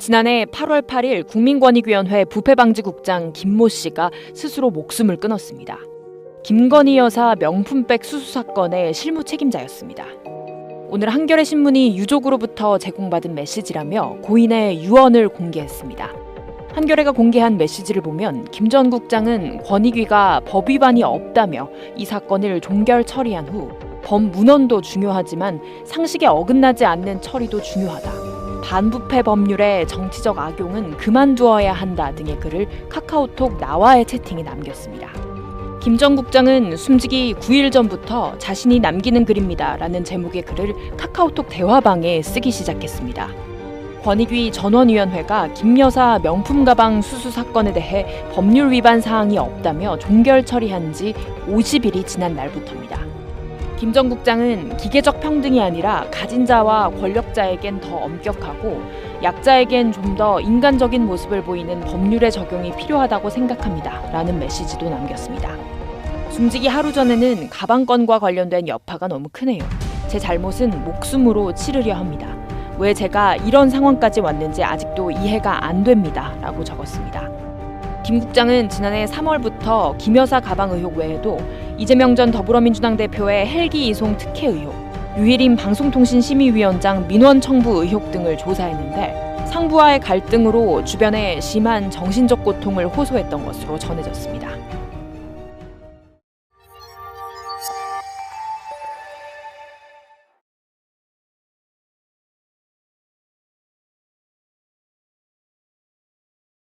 지난해 8월 8일 국민권익위원회 부패방지국장 김모 씨가 스스로 목숨을 끊었습니다. 김건희 여사 명품백 수수 사건의 실무 책임자였습니다. 오늘 한겨레 신문이 유족으로부터 제공받은 메시지라며 고인의 유언을 공개했습니다. 한겨레가 공개한 메시지를 보면 김 전 국장은 권익위가 법 위반이 없다며 이 사건을 종결 처리한 후 법 문헌도 중요하지만 상식에 어긋나지 않는 처리도 중요하다. 반부패 법률의 정치적 악용은 그만두어야 한다 등의 글을 카카오톡 나와의 채팅에 남겼습니다. 김 전 국장은 숨지기 9일 전부터 자신이 남기는 글입니다. 라는 제목의 글을 카카오톡 대화방에 쓰기 시작했습니다. 권익위 전원위원회가 김 여사 명품 가방 수수 사건에 대해 법률 위반 사항이 없다며 종결 처리한 지 50일이 지난 날부터입니다. 김전 국장은 기계적 평등이 아니라 가진 자와 권력자에겐 더 엄격하고 약자에겐 좀 더 인간적인 모습을 보이는 법률의 적용이 필요하다고 생각합니다. 라는 메시지도 남겼습니다. 숨지기 하루 전에는 가방 건과 관련된 여파가 너무 크네요. 제 잘못은 목숨으로 치르려 합니다. 왜 제가 이런 상황까지 왔는지 아직도 이해가 안 됩니다. 라고 적었습니다. 김 국장은 지난해 3월부터 김 여사 가방 의혹 외에도 이재명 전 더불어민주당 대표의 헬기 이송 특혜 의혹, 유일인 방송통신심의위원장 민원 청부 의혹 등을 조사했는데 상부와의 갈등으로 주변에 심한 정신적 고통을 호소했던 것으로 전해졌습니다.